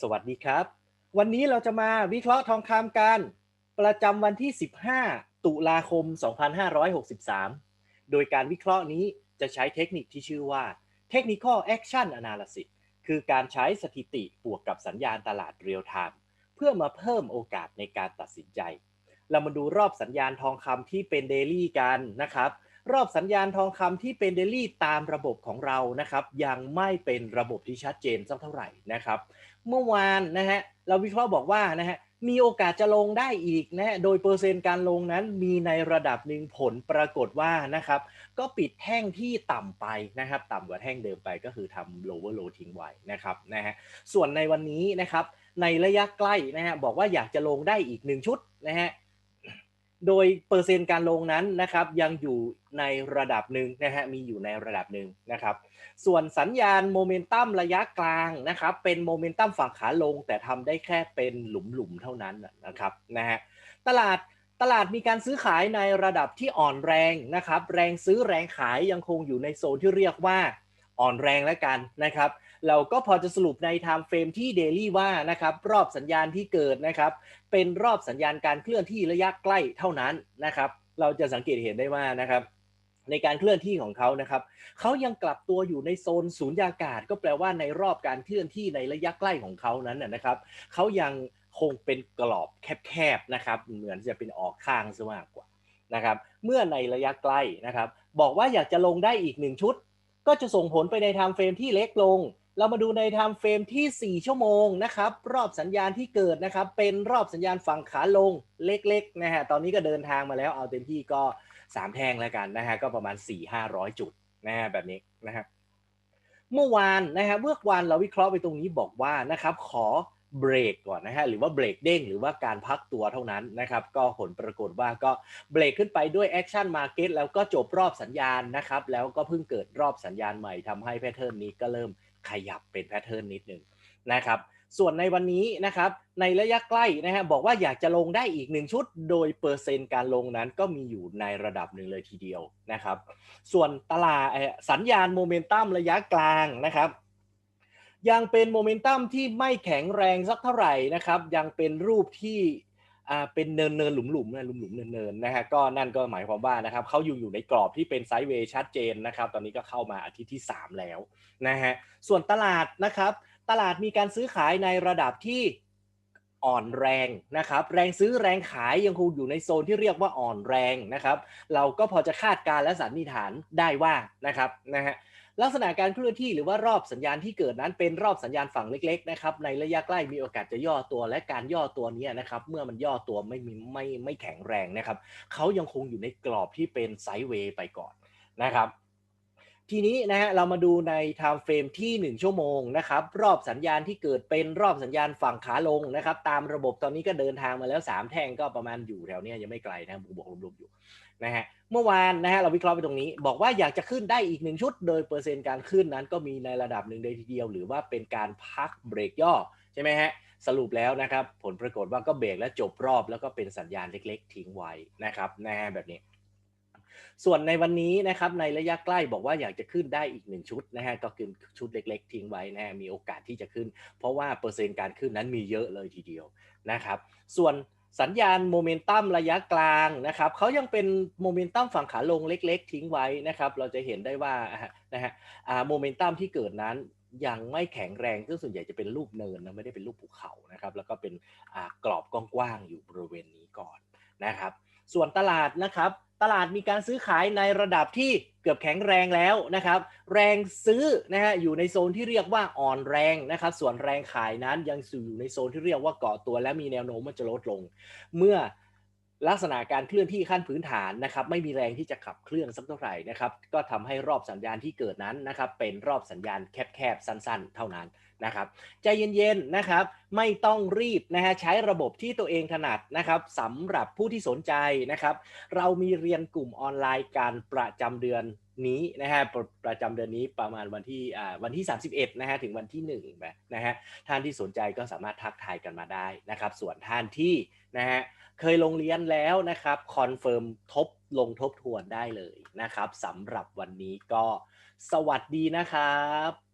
สวัสดีครับ วันนี้เราจะมาวิเคราะห์ทองคำกัน ประจำวันที่ 15 ตุลาคม 2563 โดยการวิเคราะห์นี้จะใช้เทคนิคที่ชื่อว่า Technical Action Analysis คือการใช้สถิติบวกกับสัญญาณตลาดเรียลไทม์เพื่อมาเพิ่มโอกาสในการตัดสินใจ เรามาดูรอบสัญญาณทองคำที่เป็นเดลี่กันนะครับ รอบสัญญาณทองคำที่เป็นเดลี่ตามระบบของเรานะครับ ยังไม่เป็นระบบที่ชัดเจนสักเท่าไหร่นะครับ เมื่อวานนะฮะเราวิเคราะห์บอกว่านะฮะมีโอกาสจะลงได้อีกนะฮะโดยเปอร์เซ็นต์การลงนั้นมีในระดับหนึ่งผลปรากฏว่านะครับก็ปิดแท่งที่ต่ำไปนะครับ ต่ำกว่าแท่งเดิมไปก็คือทำ lower low ทิ้งไว้นะครับนะฮะส่วนในวันนี้นะครับในระยะใกล้นะฮะบอกว่าอยากจะลงได้อีกหนึ่งชุดนะฮะ โดยเปอร์เซ็นต์การลงนั้นนะครับยังอยู่ในระดับหนึ่งนะฮะมีอยู่ในระดับหนึ่งนะครับ ส่วนสัญญาณโมเมนตัมระยะกลางนะครับเป็นโมเมนตัมฝั่งขาลง แต่ทำได้แค่เป็นหลุมๆเท่านั้นนะครับนะฮะตลาดตลาดมีการซื้อขายในระดับที่อ่อนแรงนะครับ แรงซื้อแรงขายยังคงอยู่ในโซนที่เรียกว่า อ่อนแรงแล้วกันนะครับ เราก็พอจะสรุปในไทม์เฟรมที่เดลี่ว่านะครับรอบสัญญาณที่เกิดนะครับ เป็นรอบสัญญาณการเคลื่อนที่ระยะใกล้เท่านั้นนะครับ เราจะสังเกตเห็นได้ว่านะครับในการเคลื่อนที่ของเขานะครับ เขายังกลับตัวอยู่ในโซนศูนยากาศ ก็แปลว่าในรอบการเคลื่อนที่ในระยะใกล้ของเขานั้นนะครับ เขายังคงเป็นกรอบแคบๆนะครับ เหมือนจะเป็นออกข้างซะมากกว่านะครับ เมื่อในระยะใกล้นะครับ บอกว่าอยากจะลงได้อีกหนึ่งชุด ก็จะส่งผลไปในไทม์เฟรมที่เล็กลง เรามาดูในไทม์เฟรมที่ 4 ชั่วโมงนะครับ รอบสัญญาณที่เกิดนะครับ เป็นรอบสัญญาณฝั่งขาลงเล็กๆนะฮะ ตอนนี้ก็เดินทางมาแล้วเอาเต็มที่ก็ 3 แท่งแล้วกันนะฮะ ก็ประมาณ 4 500 จุดนะฮะแบบนี้นะฮะเมื่อวานนะฮะเมื่อวานเราวิเคราะห์ไปตรงนี้บอกว่านะครับขอ เบรกก่อนนะฮะหรือว่าเบรกเด้งหรือว่าการพักตัวเท่านั้นนะครับก็ผลปรากฏว่าก็เบรกขึ้นไปด้วยแอคชั่นมาเก็ตแล้วก็จบรอบสัญญาณนะครับแล้วก็เพิ่งเกิดรอบสัญญาณใหม่ทำให้แพทเทิร์นนี้ก็เริ่มขยับเป็นแพทเทิร์นนิดนึงนะครับส่วนในวันนี้นะครับในระยะใกล้นะฮะบอกว่าอยากจะลงได้อีกหนึ่งชุด โดยเปอร์เซ็นต์การลงนั้นก็มีอยู่ในระดับหนึ่งเลยทีเดียวนะครับส่วนตลาดสัญญาณโมเมนตัมระยะกลางนะครับ ยังเป็นโมเมนตัมที่ไม่แข็งแรงสักเท่าไหร่นะครับ ยังเป็นรูปที่อ่าเป็นเนินเนินหลุมหลุมนะหลุมหลุมเนินเนินนะฮะก็นั่นก็หมายความว่านะครับเขาอยู่อยู่ในกรอบที่เป็นไซด์เวย์ชัดเจนนะครับ ตอนนี้ก็เข้ามาอาทิตย์ที่ 3 แล้วนะฮะส่วนตลาดนะครับ ตลาดมีการซื้อขายในระดับที่อ่อนแรงนะครับ แรงซื้อแรงขายยังคงอยู่ในโซนที่เรียกว่าอ่อนแรงนะครับ เราก็พอจะคาดการณ์และสันนิษฐานได้ว่านะครับนะฮะ ลักษณะการเคลื่อนที่หรือว่ารอบสัญญาณที่เกิดนั้นเป็นรอบสัญญาณฝั่งเล็กๆนะครับในระยะใกล้มีโอกาสจะย่อตัวและการย่อตัวนี้นะครับเมื่อมันย่อตัวไม่มีไม่ไม่แข็งแรงนะครับเขายังคงอยู่ในกรอบที่เป็นไซด์เวย์ไปก่อนนะครับทีนี้นะฮะเรามาดูใน time frame ที่ 1 ชั่วโมงนะครับรอบสัญญาณที่เกิดเป็นรอบสัญญาณฝั่งขาลงนะครับตามระบบตอนนี้ก็เดินทางมาแล้ว 3 แท่งก็ประมาณอยู่แถวเนี้ยยังไม่ไกลนะบวกๆลบๆอยู่ นะฮะเมื่อวานนะฮะเราวิเคราะห์ไปตรงนี้ บอกว่าอยากจะขึ้นได้อีกหนึ่งชุด โดยเปอร์เซ็นต์การขึ้นนั้นก็มีในระดับหนึ่งเลยทีเดียว หรือว่าเป็นการพักเบรกย่อใช่ไหมฮะสรุปแล้วนะครับผลปรากฏว่าก็เบรกและจบรอบแล้วก็เป็นสัญญาณเล็กๆ ทิ้งไว้นะครับนะฮะแบบนี้ส่วนในวันนี้นะครับในระยะใกล้บอกว่าอยากจะขึ้นได้อีกหนึ่งชุดนะฮะก็คือชุดเล็กๆ ทิ้งไว้นะฮะมีโอกาสที่จะขึ้น เพราะว่าเปอร์เซ็นต์การขึ้นนั้นมีเยอะเลยทีเดียวนะครับ ส่วน สัญญาณโมเมนตัมระยะกลางนะครับเขายังเป็นโมเมนตัมฝั่งขาลงเล็ก ๆ ทิ้งไว้นะครับ เราจะเห็นได้ว่านะฮะโมเมนตัมที่เกิดนั้นยังไม่แข็งแรงซึ่งส่วนใหญ่จะเป็นรูปเนินนะไม่ได้เป็นรูปภูเขานะครับ แล้วก็เป็นกรอบกว้างๆอยู่บริเวณนี้ก่อนนะครับ ส่วนตลาดนะครับตลาดมีการซื้อขายในระดับที่เกือบแข็งแรงแล้วนะครับ แรงซื้อนะฮะอยู่ในโซนที่เรียกว่าอ่อนแรงนะครับ ส่วนแรงขายนั้นยังอยู่ในโซนที่เรียกว่าเกาะตัวและมีแนวโน้มว่าจะลดลง เมื่อ ลักษณะการเคลื่อนที่ขั้นพื้นฐานนะครับไม่มีแรงที่จะขับเคลื่อนสักเท่าไหร่นะครับก็ทำให้รอบสัญญาณที่เกิดนั้นนะครับเป็นรอบสัญญาณแคบๆสั้น ๆ เท่านั้นนะครับใจเย็นๆนะครับไม่ต้องรีบนะฮะใช้ระบบที่ตัวเองถนัดนะครับสำหรับผู้ที่สนใจนะครับเรามีเรียนกลุ่มออนไลน์การประจำเดือน นี้นะฮะประประจำเดือนนี้ประมาณวันที่วันที่ 31นะฮะถึงวันที่1นะฮะท่านที่สนใจก็สามารถทักทายกันมาได้นะครับ ส่วนท่านที่นะฮะเคยลงเรียนแล้วนะครับคอนเฟิร์มทบลงทบทวนได้เลยนะครับสำหรับวันนี้ก็สวัสดีนะครับ